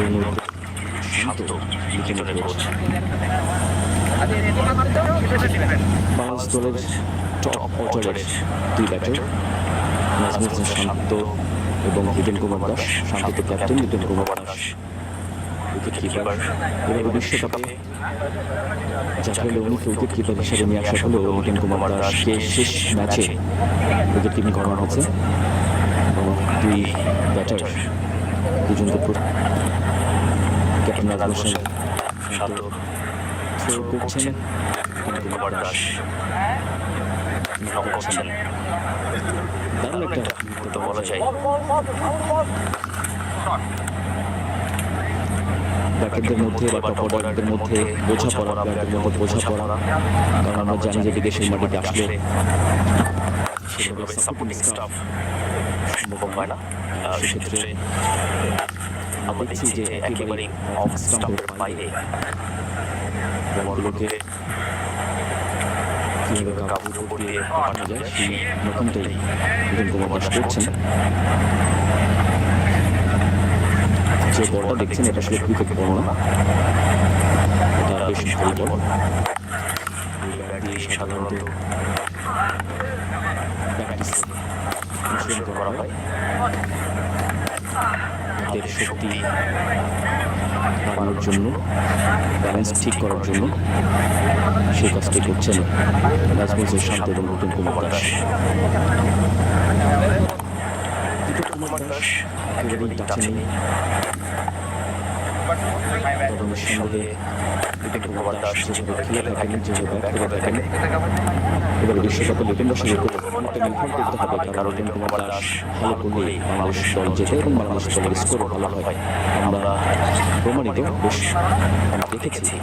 এই মুহূর্তে শান্ত লিটনের কোচ বাংলাদেশ দলের টপ অর্ডারের দুই ব্যাটার নাজমুল হোসেন শান্ত এবং হিতেন কুমার দাস। শান্তিতে captain Hiten Kumar Das. Wicket keeper এবার বিশ্বকাপে জাতীয় উনিকে উইকেট কিপার নিয়ে আসা হলেও হিতেন কুমার ম্যাচে উইকেট কিপিং করানো হয়েছে। এবং দুই ব্যাটার দুজনকে প্র- ক্যাপ্টেন হোসেন শান্ত থ্রো করছেন কুমার দাস। করছেন। দারুণ একটা বলা যায়। ব্যাটারদের মধ্যে বা টপ অর্ডারদের মধ্যে বোঝাপড়া ব্যাটারদের মধ্যে বোঝাপড়া। কারণ আমরা জানি যে বিদেশের মাটিতে আসলে সেক্ষেত্রে আমরা দেখছি যে একেবারেই অফ স্টাম্পের বাইরে বলগুলোকে কীভাবে কাবুর উপর দিয়ে যায়, সেই রকমটাই বিজন করছেন। যে বলটা দেখছেন, এটা আসলে ক্রিকেট বল না। এটা বেশ ভারী বল। সাধারণত অনুশীলন করা হয়। হাতের শক্তি বাড়ানোর জন্য ব্যালেন্স ঠিক করার জন্য সেই কাজটি করছেন নাজমুল শান্ত এবং নতুন কুমার দাস টাচে নেই তবে নিঃসন্দেহে দাস যেভাবে খেলে থাকেন যেভাবে ব্যাট করে থাকেন এবারে বিশ্বকাপে উপর নির্ভর করতে হবে কারণ লিটন কুমার দাস ভালো করলে বাংলাদেশ দল জেতে এবং বাংলাদেশ দলের স্কোর ভালো হয় আমরা প্রমাণিত বেশ দেখেছি